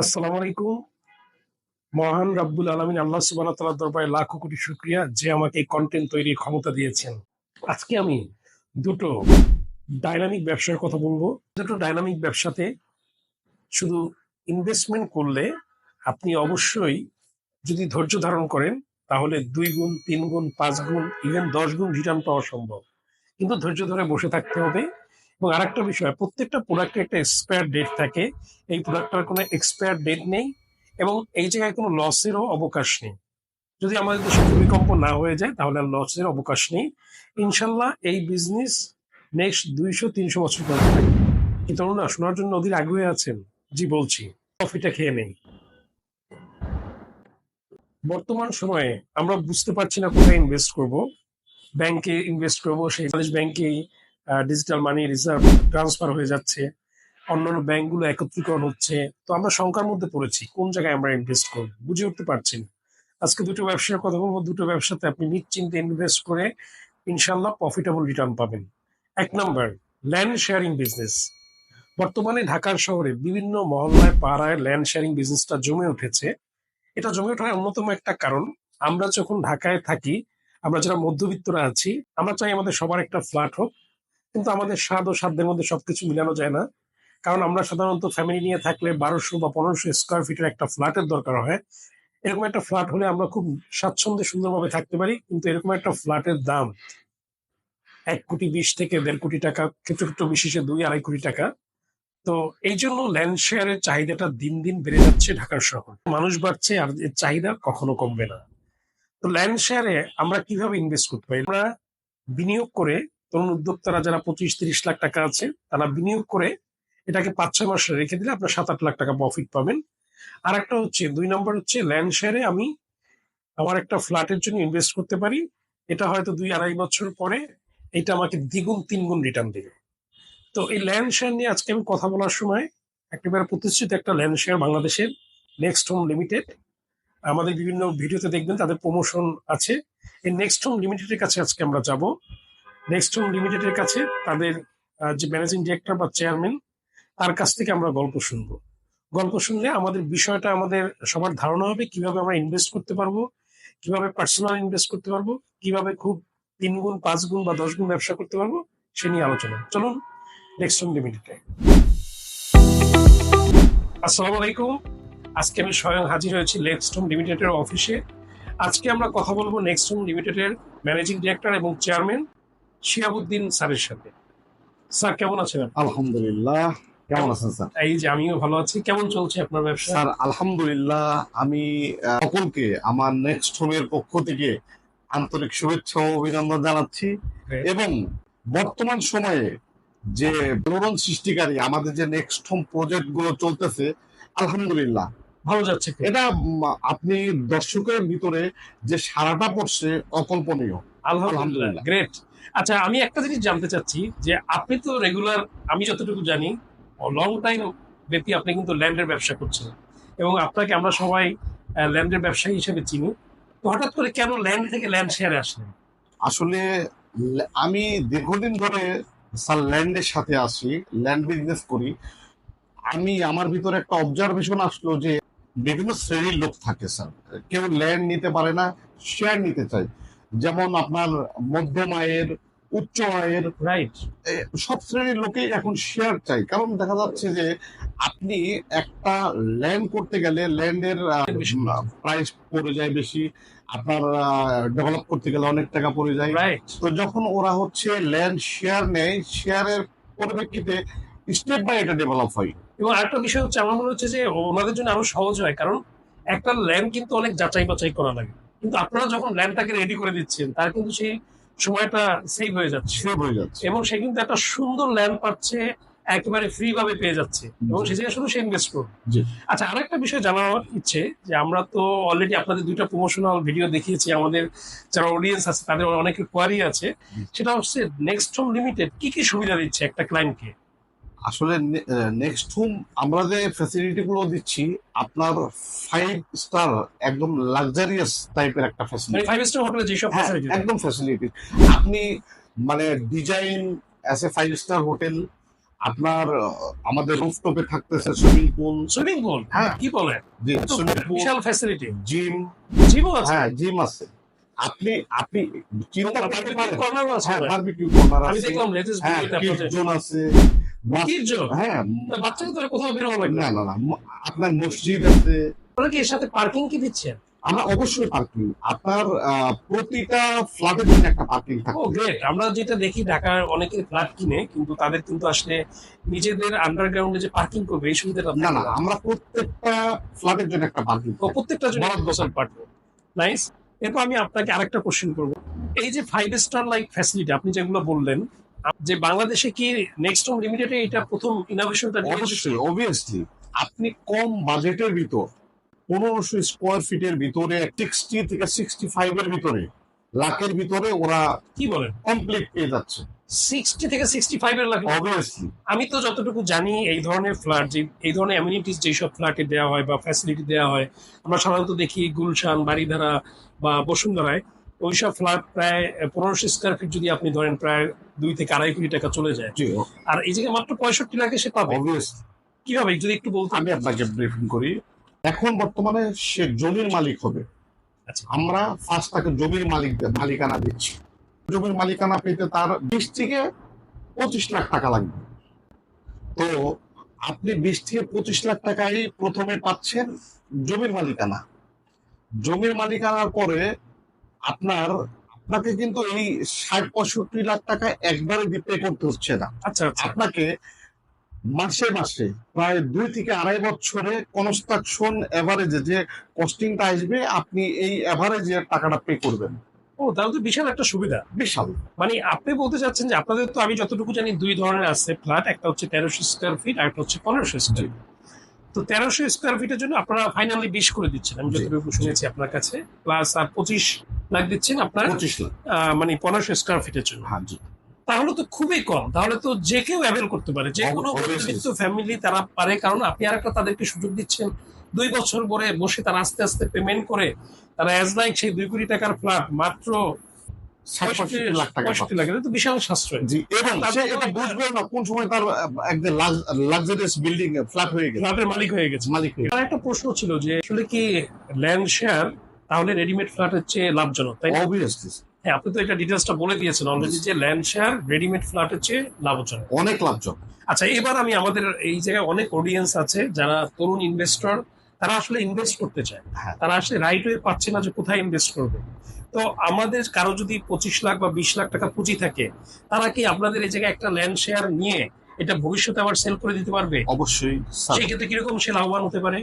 আসসালামু আলাইকুম। মহান রাব্বুল আলমিন আল্লাহ সুবাহ তালার দরবারে লাখো কোটি শুক্রিয়া যে আমাকে এই কন্টেন্ট তৈরির ক্ষমতা দিয়েছেন। আজকে আমি দুটো ডাইনামিক ব্যবসার কথা বলব। দুটো ডাইনামিক ব্যবসাতে শুধু ইনভেস্টমেন্ট করলে আপনি অবশ্যই যদি ধৈর্য ধারণ করেন, তাহলে দুই গুণ, তিন গুণ, পাঁচ গুণ ইভেন দশ গুণ রিটার্ন পাওয়া সম্ভব। কিন্তু ধৈর্য ধরে বসে থাকতে হবে। এবং আরেকটা বিষয়, প্রত্যেকটা প্রোডাক্টের একটা এক্সপায়ার ডেট থাকে। এই প্রোডাক্টটার কোনো এক্সপায়ার ডেট নেই এবং এই জায়গায় কোনো লসেরও অবকাশ নেই। যদি আমাদের দেশে ভূমিকম্প না হয়ে যায়, তাহলে লসের অবকাশ নেই। ইনশাল্লাহ এই বিজনেস নেক্সট দুইশো, তিনশো বছর পরে থাকবে। কি শোনার জন্য নদীর আগ্রহে আছেন। জি, বলছি কফিটা খেয়ে নেই। বর্তমান সময়ে আমরা বুঝতে পারছি না কোথায় ইনভেস্ট করব। ব্যাংকে ইনভেস্ট করব, সেই ব্যাংকেই ডিজিটাল মানি রিজার্ভ ট্রান্সফার হয়ে যাচ্ছে, অন্যান্য ব্যাংকগুলো একত্রীকরণ হচ্ছে। তো আমরা শঙ্কার মধ্যে পড়েছি, কোন জায়গায় আমরা ইনভেস্ট করব? বুঝে উঠতে পারছি না। আজকে দুটো ব্যবসার কথা বলব, দুটো ব্যবসাতে আপনি নিশ্চিন্তে ইনভেস্ট করে ইনশাল্লাহ প্রফিটেবল রিটার্ন পাবেন। এক নম্বর ল্যান্ড শেয়ারিং বিজনেস বর্তমানে ঢাকার শহরে বিভিন্ন মহল্লায়, পাড়ায় ল্যান্ড শেয়ারিং বিজনেসটা জমে উঠেছে। এটা জমে ওঠার অন্যতম একটা কারণ, আমরা যখন ঢাকায় থাকি, আমরা যারা মধ্যবিত্তরা আছি, আমরা চাই আমাদের সবার একটা ফ্ল্যাট হোক কিন্তু আমাদের স্বাদ ও সাধ্যের মধ্যে সবকিছু মিলানো যায় না। কারণ আমরা সাধারণত ফ্যামিলি নিয়ে থাকলে বারোশো বা পনেরোশো স্কোয়ার ফিটের একটা ফ্ল্যাটের দরকার হয়। এরকম একটা ফ্ল্যাট হলে আমরা খুব স্বাচ্ছন্দ্যে সুন্দরভাবে থাকতে পারি, কিন্তু এরকম একটা ফ্ল্যাটের দাম এক কোটি বিশ থেকে দেড় কোটি টাকা ক্ষেত্র ক্ষেত্র বিশেষে দুই আড়াই কোটি টাকা। তো এই জন্য ল্যান্ড শেয়ারের চাহিদাটা দিন দিন বেড়ে যাচ্ছে ঢাকার শহর। মানুষ বাড়ছে আর এর চাহিদা কখনো কমবে না। তো ল্যান্ড শেয়ারে আমরা কীভাবে ইনভেস্ট করতে পারি? আমরা বিনিয়োগ করে তরুণ উদ্যোক্তারা যারা পঁচিশ, তিরিশ লাখ টাকা আছে, তারা বিনিয়োগ করে এটাকে পাঁচ, ছয় মাস রেখে দিলে আপনার সাত, আট লাখ টাকা প্রফিট পাবেন। আর একটা হচ্ছে, দুই নম্বর হচ্ছে ল্যান্ড শেয়ারে আমি আমার একটা ফ্ল্যাটের জন্য ইনভেস্ট করতে পারি। এটা হয়তো দুই, আড়াই বছর পরে এটা আমাকে দ্বিগুণ, তিনগুণ রিটার্ন দেবে। তো এই ল্যান্ড শেয়ার নিয়ে আজকে আমি কথা বলার সময় একেবারে প্রতিষ্ঠিত একটা ল্যান্ড শেয়ার বাংলাদেশের নেক্সট হোম লিমিটেড আমাদের বিভিন্ন ভিডিওতে দেখবেন তাদের প্রমোশন আছে। এই নেক্সট হোম লিমিটেডের কাছে আজকে আমরা যাব। নেক্সট হোম লিমিটেডের কাছে তাদের যে ম্যানেজিং ডিরেক্টর বা চেয়ারম্যান তার কাছ থেকে আমরা গল্প শুনব। গল্প শুনলে আমাদের বিষয়টা, আমাদের সবার ধারণা হবে, কীভাবে আমরা ইনভেস্ট করতে পারব, কীভাবে পার্সোনাল ইনভেস্ট করতে পারব, কীভাবে খুব তিন গুণ, পাঁচ গুণ বা দশ গুণ ব্যবসা করতে পারব, সে নিয়ে আলোচনা। চলুন নেক্সট হোম লিমিটেডে আসসালামু আলাইকুম। আজকে আমি স্বয়ং হাজির হয়েছি নেক্সট হোম লিমিটেডের অফিসে আজকে আমরা কথা বলব নেক্সট হোম লিমিটেডের ম্যানেজিং ডিরেক্টর এবং চেয়ারম্যান শিয়াবুদ্দিন স্যারের সাথে। স্যার কেমন আছেন আলহামদুলিল্লাহ কেমন আছেন স্যার? এই যে আমিও ভালো আছি। কেমন চলছে আপনার ব্যবসা? স্যার আলহামদুলিল্লাহ আমি সকলকে আমার নেক্সট হোমের পক্ষ থেকে আন্তরিক শুভেচ্ছা ও অভিনন্দন জানাচ্ছি। এবং বর্তমান সময়ে যে বিনোদন সৃষ্টিকারী আমাদের যে নেক্সট হোম প্রজেক্টগুলো চলতেছে আলহামদুলিল্লাহ। ভালো যাচ্ছে এটা আপনি দর্শকের ভিতরে যে সারাটা পড়ছে অকল্পনীয়। আলহামদুলিল্লাহ আলহামদুলিল্লাহ। গ্রেট আচ্ছা আমি একটা জিনিস জানতে চাচ্ছি যে আপনি তো রেগুলার আমি যতটুকু জানি লং টাইম ব্যক্তি আপনি কিন্তু ল্যান্ডের ব্যবসা করছেন এবং আপনাকে আমরা সবাই ল্যান্ডের ব্যবসায়ী হিসেবে চিনি। তো হঠাৎ করে কেন ল্যান্ড থেকে ল্যান্ড শেয়ারে আসলেন? আসলে আমি দীর্ঘদিন ধরে স্যার ল্যান্ডের সাথে আসি ল্যান্ড বিজনেস করি। আমি, আমার ভিতরে একটা অবজারভেশন আসলো যে বিভিন্ন শ্রেণির লোক থাকে স্যার। কেউ ল্যান্ড নিতে পারে না শেয়ার নিতে চায়। যেমন আপনার মধ্যম আয়ের উচ্চ আয়ের রাইট সব শ্রেণির লোকেই এখন শেয়ার চাই। কারণ দেখা যাচ্ছে যে আপনি একটা ল্যান্ড করতে গেলে ল্যান্ডের প্রাইস পড়ে যায় বেশি আপনার ডেভেলপ করতে গেলে অনেক টাকা পড়ে যায়। রাইট তো যখন ওরা হচ্ছে ল্যান্ড শেয়ার নেয় শেয়ারের পরিপ্রেক্ষিতে স্টেপ বাই এটা ডেভেলপ হয়। এবং আরেকটা বিষয় হচ্ছে আমার মনে হচ্ছে যে ওনাদের জন্য আরও সহজ হয় কারণ একটা ল্যান্ড কিন্তু অনেক যাচাই বাছাই করা লাগে। কিন্তু আপনারা যখন ল্যান্ডটাকে রেডি করে দিচ্ছেন তার কিন্তু সেই সময়টা সেভ হয়ে যাচ্ছে। সেভ হয়ে যাচ্ছে। এবং সে কিন্তু একটা সুন্দর ল্যান্ড পাচ্ছে একেবারে ফ্রি ভাবে পেয়ে যাচ্ছে। এবং সে জায়গায় শুধু সে ইনভেস্ট করবে। আচ্ছা আরেকটা বিষয় জানার ইচ্ছে যে আমরা তো অলরেডি আপনাদের দুইটা প্রমোশনাল ভিডিও দেখিয়েছি আমাদের যারা অডিয়েন্স আছে তাদের অনেকের কোয়ারি আছে। সেটা হচ্ছে নেক্সট হোম লিমিটেড কি কি সুবিধা দিচ্ছে একটা ক্লায়েন্টকে আসলে নেক্সট হোম আমরা যে ফ্যাসিলিটি গুলো দিচ্ছি আপনার ফাইভ স্টার একদম লাক্সারিয়াস টাইপের একটা ফ্যাসিলিটি ফাইভ স্টার হোটেলে যেসব হ্যাঁ facility একদম ফ্যাসিলিটি আপনি মানে design as a five star hotel আপনার আমাদের রুফটপে থাকতেছে সুইমিং পুল সুইমিং পুল হ্যাঁ। কি বলেন? জি সুইমিং পুল বিশাল ফ্যাসিলিটি জিম জিমও আছে? হ্যাঁ জিম আছে। আপনি আপনি চিন্তা করতে পারেন কর্নারও আছে হ্যাঁ বারবিকিউ কর্নার আমি দেখলাম লেটেস্ট হ্যাঁ ভিডিওতে আপনাদের। জোন আছে। হ্যাঁ। বাচ্চাকে তো কোথাও বের লাগবে না না? না আপনার মসজিদ আছে। আপনারা কি এর সাথে পার্কিং কি দিচ্ছেন আমরা অবশ্যই পার্কিং আপনার প্রতিটা ফ্ল্যাটের জন্য একটা পার্কিং ও গ্রেট আমরা যেটা দেখি ঢাকার অনেকে ফ্ল্যাট কিনে কিন্তু তাদের কিন্তু আসলে নিজেদের আন্ডারগ্রাউন্ডে যে পার্কিং করবে এই সুবিধাটা না না আমরা প্রত্যেকটা ফ্ল্যাটের জন্য একটা পার্কিং ও, প্রত্যেকটা জন্য গোসল পাঠবো নাইস এরপর আমি আপনাকে আরেকটা কোশ্চেন করব। এই যে ফাইভ স্টার লাইক ফ্যাসিলিটি আপনি যেগুলো বললেন যে বাংলাদেশে কি নেক্সট হোম লিমিটেডে এটা প্রথম ইনোভেশনটা অবশ্যই অবভিয়াসলি আপনি কম বাজেটের ভিতর পনেরোশো স্কোয়ার ফিটের ভিতরে সিক্সটি থেকে সিক্সটি ফাইভ এর ভিতরে লাখের ভিতরে ওরা কি বলেন? কমপ্লিট পেয়ে যাচ্ছে। সিক্সটি থেকে সিক্সটি ফাইভ এর লাগে অবভিয়াসলি আমি তো যতটুকু জানি এই ধরনের ফ্ল্যাট যে এই ধরনের অ্যামিনিটিস যেসব ফ্ল্যাটে দেওয়া হয় বা ফ্যাসিলিটি দেওয়া হয় আমরা সাধারণত দেখি গুলশান বাড়িধারা বা বসুন্ধরায় ওইসব ফ্ল্যাট প্রায় পনেরোশো স্কোয়ার ফিট যদি আপনি ধরেন প্রায় দুই থেকে আড়াই কোটি টাকা চলে যায়। আর এই জায়গায় মাত্র পঁয়ষট্টি লাখে সে পাবে। কীভাবে? যদি একটু বলতেন। আমি আপনাকে ব্রিফিং করি। এখন বর্তমানে সে জমির মালিক হবে। আচ্ছা। আমরা ফার্স্ট তাকে জমির মালিক মালিকানা দিচ্ছি। জমির মালিকানা পেতে তার বিশ থেকে পঁচিশ লাখ টাকা লাগবে। তো আপনি বিশ থেকে পঁচিশ লাখ টাকাই প্রথমে পাচ্ছেন জমির মালিকানা। জমির মালিকানার পরে আপনার আপনাকে কিন্তু এই ষাট পঁয়ষট্টি লাখ টাকা একবারে পে করতে হচ্ছে না। আচ্ছা আচ্ছা। আপনাকে মাসে মাসে প্রায় দুই থেকে আড়াই বছরে কনস্ট্রাকশন এভারেজে যে কস্টিংটা আসবে আপনি এই এভারেজে টাকাটা পে করবেন। ও তাহলে তো বিশাল একটা সুবিধা। বিশাল। মানে আপনি বলতে চাচ্ছেন যে আপনাদের তো আমি যতটুকু জানি দুই ধরনের আছে ফ্ল্যাট একটা হচ্ছে তেরোশো স্কোয়ার ফিট আর একটা হচ্ছে পনেরোশো স্কোয়ার ফিট তো তেরোশো স্কোয়ার ফিটের জন্য আপনারা ফাইনালি বিশ করে দিচ্ছেন আমি। যতটুকু শুনেছি আপনার কাছে প্লাস আর পঁচিশ লাখ দিচ্ছেন আপনার পঁচিশ লাখ। মানে পনেরোশো স্কোয়ার ফিটের জন্য। হ্যাঁ জি। তাহলে তো খুবই কম। তাহলে তো যে কেউ অ্যাভেল করতে পারে। যে কোনো. ফ্যামিলি তারা পারে। কারণ আপনি আর একটা তাদেরকে সুযোগ দিচ্ছেন। দুই বছর পরে বসে তারা আস্তে আস্তে পেমেন্ট করে। তারা অ্যাজ লাইক সেই দুই কোটি টাকার ফ্ল্যাট মাত্র বিশাল সাশ্রয়। এবং এটা বুঝবে না কোন সময় তার একদম লাক্সারিয়াস বিল্ডিং ফ্ল্যাট হয়ে গেছে। ফ্ল্যাটের মালিক হয়ে গেছে। মালিক হয়ে একটা প্রশ্ন ছিল যে আসলে কি ল্যান্ড শেয়ার তাহলে রেডিমেড ফ্ল্যাটের চেয়ে লাভজনক তাই অবভিয়াসলি হ্যাঁ আপনি তো এটা ডিটেলসটা বলে দিয়েছেন অলরেডি যে ল্যান্ড শেয়ার রেডিমেড ফ্ল্যাটের চেয়ে লাভজনক। অনেক লাভজনক। আচ্ছা এবার আমি আমাদের এই জায়গায় অনেক অডিয়েন্স আছে যারা তরুণ ইনভেস্টর তারা আসলে ইনভেস্ট করতে চায়। হ্যাঁ। তারা আসলে রাইট ওয়ে পাচ্ছে না যে কোথায় ইনভেস্ট করবে। তো আমাদের কারও যদি পঁচিশ লাখ বা বিশ লাখ টাকা পুঁজি থাকে তারা কি আপনাদের এই জায়গায় একটা ল্যান্ড শেয়ার নিয়ে এটা ভবিষ্যতে আবার সেল করে দিতে পারবে? অবশ্যই স্যার। সেক্ষেত্রে কীরকম সে লাভবান হতে পারে?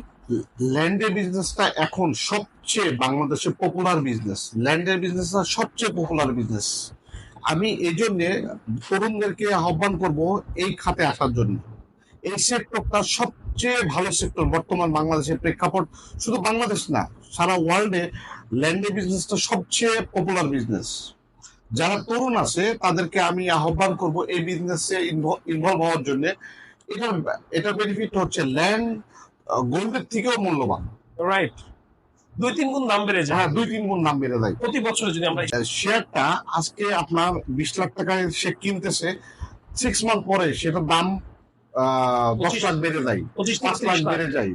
ল্যান্ডের বিজনেসটা এখন সবচেয়ে বাংলাদেশের পপুলার বিজনেস ল্যান্ডের বিজনেসটা সবচেয়ে পপুলার বিজনেস আমি এই জন্য তরুণদেরকে আহ্বান করব এই খাতে আসার জন্য। এই সেক্টরটা সবচেয়ে ভালো সেক্টর বর্তমান বাংলাদেশের প্রেক্ষাপট। শুধু বাংলাদেশ না সারা ওয়ার্ল্ডে ল্যান্ডের বিজনেসটা সবচেয়ে পপুলার বিজনেস যারা তরুণ আছে তাদেরকে আমি আহ্বান করব এই বিজনেসে ইনভলভ হওয়ার জন্য। এটা এটা বেনিফিট হচ্ছে ল্যান্ড গোল্ডের থেকেও মূল্যবান। রাইট দুই তিন গুণ দাম বেড়ে যায়। হ্যাঁ দুই তিন গুণ দাম বেড়ে যায়। প্রতি বছর যদি আমরা শেয়ারটা আজকে আপনার বিশ লাখ টাকায় সে কিনতেছে সিক্স মান্থ পরে সেটার দাম দশ লাখ বেড়ে যায়। পঁচিশ পাঁচ লাখ বেড়ে যায়।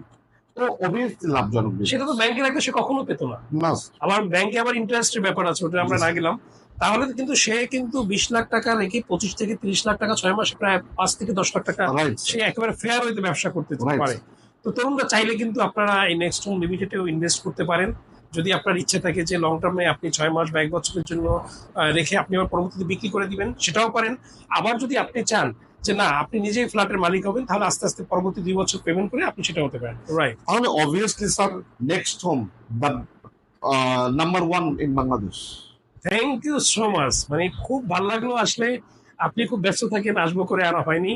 তো অবভিয়াসলি লাভজনক সেটা তো ব্যাংকে রাখলে সে কখনো পেতো না। না। আবার ব্যাংকে আবার ইন্টারেস্টের ব্যাপার আছে ওটা আমরা না গেলাম। তাহলে কিন্তু সে কিন্তু বিশ লাখ টাকা রেখে পঁচিশ থেকে তিরিশ লাখ টাকা ছয় মাসে প্রায় পাঁচ থেকে দশ লাখ টাকা সে একেবারে ফেয়ার হইতে ব্যবসা করতে পারে। তো তরুণরা চাইলে কিন্তু আপনারা এই নেক্সট হোম লিমিটেডেও ইনভেস্ট করতে পারেন। যদি আপনার ইচ্ছে থাকে যে লং টার্মে আপনি ছয় মাস বা এক বছরের জন্য রেখে আপনি আবার পরবর্তীতে বিক্রি করে দিবেন সেটাও পারেন। আবার যদি আপনি চান যে না আপনি নিজেই ফ্ল্যাটের মালিক হবেন তাহলে আস্তে আস্তে পরবর্তী দুই বছর পেমেন্ট করে আপনি সেটা হতে পারেন। রাইট তাহলে obviously sir next home the number one in Bangladesh thank you so much মানে খুব ভালো লাগল আসলে। আপনি খুব ব্যস্ত থাকেন আসব করে আর হয়নি।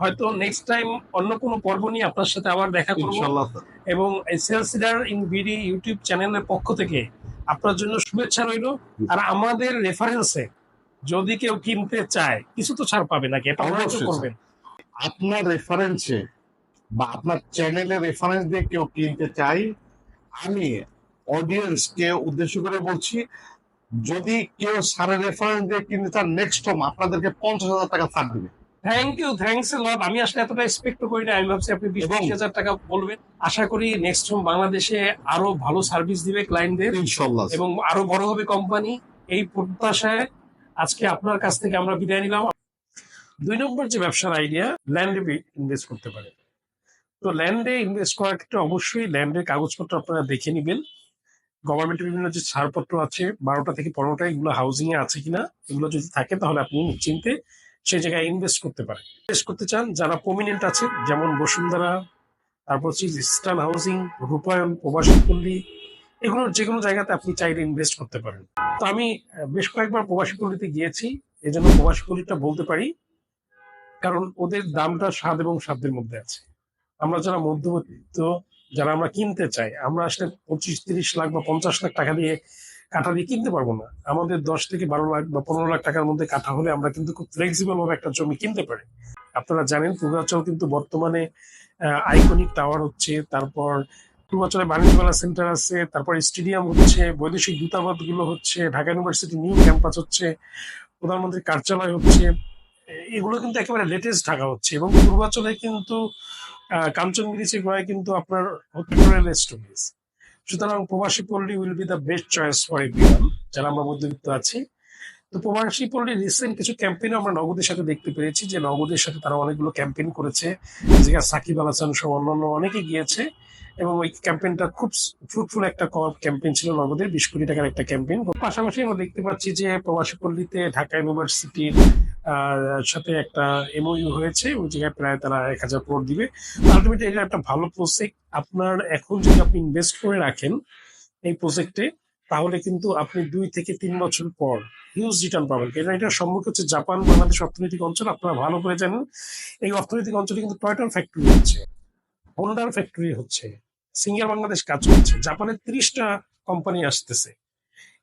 হয়তো নেক্সট টাইম অন্য কোনো পর্ব নিয়ে আপনার সাথে আবার দেখা করব। এবং sales leader in BD YouTube চ্যানেলের পক্ষ থেকে আপনার জন্য শুভেচ্ছা রইল। আর আমাদের রেফারেন্সে যদি কেউ কিনতে চায় কিছু তো ছাড় পাবে নাকি? এটা অবশ্যই করবেন। আপনার রেফারেন্সে বা আপনার চ্যানেলের রেফারেন্স দিয়ে কেউ কিনতে চাই আমি অডিয়েন্সকে উদ্দেশ্য করে বলছি যদি কেউ সারের রেফারেন্স দিয়ে কিনতে চান নেক্সট হোম আপনাদেরকে পঞ্চাশ হাজার টাকা ছাড় দিবে। Thank you thanks a lot আমি আসলে এতটা এক্সপেক্ট করি না। আমি ভাবছি আপনি বিশ এবং- হাজার টাকা বলবেন। আশা করি নেক্সট হোম বাংলাদেশে আরও ভালো সার্ভিস দিবে ক্লায়েন্টদের ইনশাল্লাহ এবং আরও বড় হবে কোম্পানি এই প্রত্যাশায় আজকে আপনার কাছ থেকে আমরা বিদায় নিলাম। দুই নম্বর যে ব্যবসার আইডিয়া ল্যান্ডে ইনভেস্ট করতে পারে। তো ল্যান্ডে ইনভেস্ট করার ক্ষেত্রে অবশ্যই ল্যান্ডের কাগজপত্র আপনারা দেখে নেবেন। গভর্নমেন্টের বিভিন্ন যে ছাড়পত্র আছে, বারোটা থেকে পনেরোটা, এগুলো হাউজিং এ আছে কিনা, এগুলো যদি থাকে তাহলে আপনি নিশ্চিন্তে সেই জায়গায় ইনভেস্ট করতে পারেন। ইনভেস্ট করতে চান, যারা প্রমিনেন্ট আছে, যেমন বসুন্ধরা, তারপর হচ্ছে ইস্টার্ন হাউজিং রূপায়ণ প্রবাসী পল্লী এগুলোর যে কোনো জায়গাতে আপনি চাইলে ইনভেস্ট করতে পারেন। তো আমি বেশ কয়েকবার প্রবাসী পল্লীতে গিয়েছি এই জন্য প্রবাসী পল্লীটা বলতে পারি, কারণ ওদের দামটা স্বাদ এবং সাধ্যের মধ্যে আছে। আমরা যারা মধ্যবিত্ত যারা আমরা কিনতে চাই, আমরা আসলে পঁচিশ, তিরিশ লাখ বা পঞ্চাশ লাখ টাকা দিয়ে কাঠা দিয়ে কিনতে পারব না। আমাদের দশ থেকে বারো লাখ বা পনেরো লাখ টাকার মধ্যে কাঠা হলে আমরা কিন্তু খুব ফ্লেক্সিবল ভাবে একটা জমি কিনতে পারি। আপনারা জানেন পূর্বাচল কিন্তু বর্তমানে আইকনিক টাওয়ার হচ্ছে, তারপর পূর্বাচলে বাণিজ্য মেলা সেন্টার আছে, তারপর স্টেডিয়াম হচ্ছে, বৈদেশিক দূতাবাসগুলো হচ্ছে, ঢাকা ইউনিভার্সিটি নিউ ক্যাম্পাস হচ্ছে প্রধানমন্ত্রীর কার্যালয় হচ্ছে এগুলো কিন্তু একেবারে লেটেস্ট ঢাকা হচ্ছে এবং পূর্বাচলে কিন্তু কাঞ্চনগিরি গোয়ায় কিন্তু আপনার রেল স্টোরিজ সুতরাং Probashi Palli will be the best choice for everyone যারা আমরা মধ্যবিত্ত আছি। তো প্রবাসী পল্লী রিসেন্ট কিছু ক্যাম্পেইন আমরা নগদের সাথে দেখতে পেরেছি, যে নগদের সাথে তারা অনেকগুলো ক্যাম্পেইন করেছে, যেখানে সাকিব আল হাসান সহ অন্যান্য অনেকে গিয়েছে, এবং ওই ক্যাম্পেইনটা খুব ফ্রুটফুল একটা ক্যাম্পেইন ছিল নগদের, বিশ কোটি টাকার একটা ক্যাম্পেইন পাশাপাশি আমরা দেখতে পাচ্ছি যে প্রবাসী পল্লীতে ঢাকা ইউনিভার্সিটির সাথে একটা এমওইউ হয়েছে, ওই জায়গায় প্রায় তারা এক হাজার কোট দিবে। আলটিমেটলি এটা একটা ভালো প্রজেক্ট আপনার এখন যদি আপনি ইনভেস্ট করে রাখেন এই প্রজেক্টে তাহলে কিন্তু আপনি দুই থেকে তিন বছর পর হিউজ রিটার্ন পাবেন। কারণ এটা সম্মুখ হচ্ছে জাপান, বাংলাদেশ অর্থনৈতিক অঞ্চল, আপনারা ভালো করে জানেন। এই অর্থনৈতিক অঞ্চলে কিন্তু টয়টার ফ্যাক্টরি হচ্ছে হোন্ডার ফ্যাক্টরি হচ্ছে, সিঙ্গার বাংলাদেশ কাজ করছে। জাপানের ত্রিশটা কোম্পানি আসতেছে।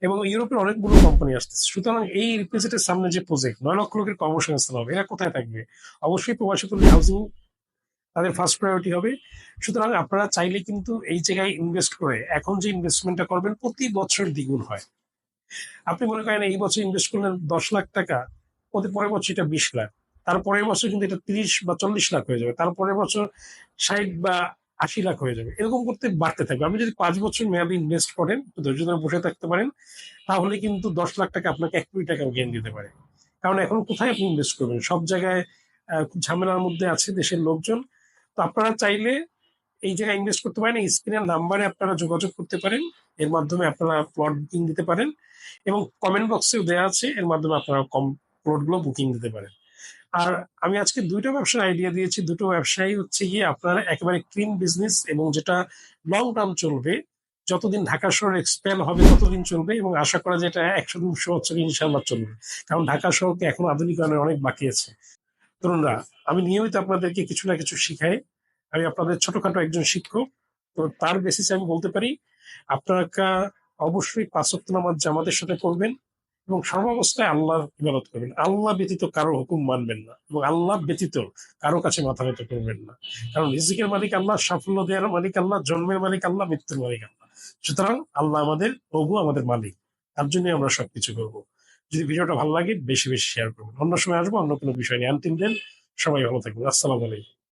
এবং ইউরোপের অনেকগুলো কোম্পানি আসতেছে সুতরাং এই রিপ্রেজেন্টের সামনে যে প্রজেক্ট নয় লক্ষ লোকের কর্মসংস্থান হবে, এরা কোথায় থাকবে? অবশ্যই প্রবাসী পল্লী হাউজিং তাদের ফার্স্ট প্রায়োরিটি হবে। সুতরাং আপনারা চাইলে কিন্তু এই জায়গায় ইনভেস্ট করে এখন যে ইনভেস্টমেন্টটা করবেন, প্রতি বছর দ্বিগুণ হয়। আপনি মনে করেন এই বছর ইনভেস্ট করলেন দশ লাখ টাকা প্রতি পরের বছর এটা বিশ লাখ। তারপরের বছর কিন্তু এটা তিরিশ বা চল্লিশ লাখ হয়ে যাবে। তারপরের বছর ষাট বা আশি লাখ হয়ে যাবে। এরকম করতে বাড়তে থাকবে। আপনি যদি পাঁচ বছর মেয়াদি ইনভেস্ট করেন ধৈর্য ধরে বসে থাকতে পারেন, তাহলে কিন্তু দশ লাখ টাকা আপনাকে এক কোটি টাকা গেন দিতে পারে। কারণ এখন কোথায় আপনি ইনভেস্ট করবেন? সব জায়গায় খুব ঝামেলার মধ্যে আছে দেশের লোকজন। তো আপনারা চাইলে এই জায়গায় ইনভেস্ট করতে পারেন। স্ক্রিনের নাম্বারে আপনারা যোগাযোগ করতে পারেন। এর মাধ্যমে আপনারা প্লট বুকিং দিতে পারেন এবং কমেন্ট বক্সেও দেওয়া আছে। এর মাধ্যমে আপনারা কম প্লটগুলো বুকিং দিতে পারেন। আর আমি আজকে দুইটা ব্যবসার আইডিয়া দিয়েছি। দুটো ব্যবসায়ী হচ্ছে গিয়ে আপনারা একেবারে ক্লিন বিজনেস এবং যেটা লং টার্ম চলবে, যতদিন ঢাকা শহর এক্সপ্যান্ড হবে ততদিন চলবে এবং আশা করা যায় এটা একশো দুশো বছর ইনশাল্লাহ চলবে। কারণ ঢাকা শহরকে এখন আধুনিকরণের অনেক বাকি আছে। তরুণরা, আমি নিয়মিত আপনাদেরকে কিছু না কিছু শিখাই। আমি আপনাদের ছোটখাটো একজন শিক্ষক, তো তার বেসিসে আমি বলতে পারি, আপনারা অবশ্যই পাঁচক্ত নামাজ জামাতের সাথে পড়বেন এবং সর্বাবস্থায় আল্লাহর ইবাদত করবেন। আল্লাহ ব্যতীত কারও হুকুম মানবেন না এবং আল্লাহ ব্যতীত কারও কাছে মাথা নত করবেন না। কারণ রিজিকের মালিক আল্লাহ, সাফল্য দেওয়ার মালিক আল্লাহ, জন্মের মালিক আল্লাহ, মৃত্যুর মালিক আল্লাহ। সুতরাং আল্লাহ আমাদের প্রভু, আমাদের মালিক। তার জন্যই আমরা সবকিছু করব। যদি ভিডিওটা ভালো লাগে, বেশি বেশি শেয়ার করবেন। অন্য সময় আসব, অন্য কোনো বিষয় নিয়ে। আনতিন দেন সবাই ভালো থাকবেন। আসসালামু আলাইকুম।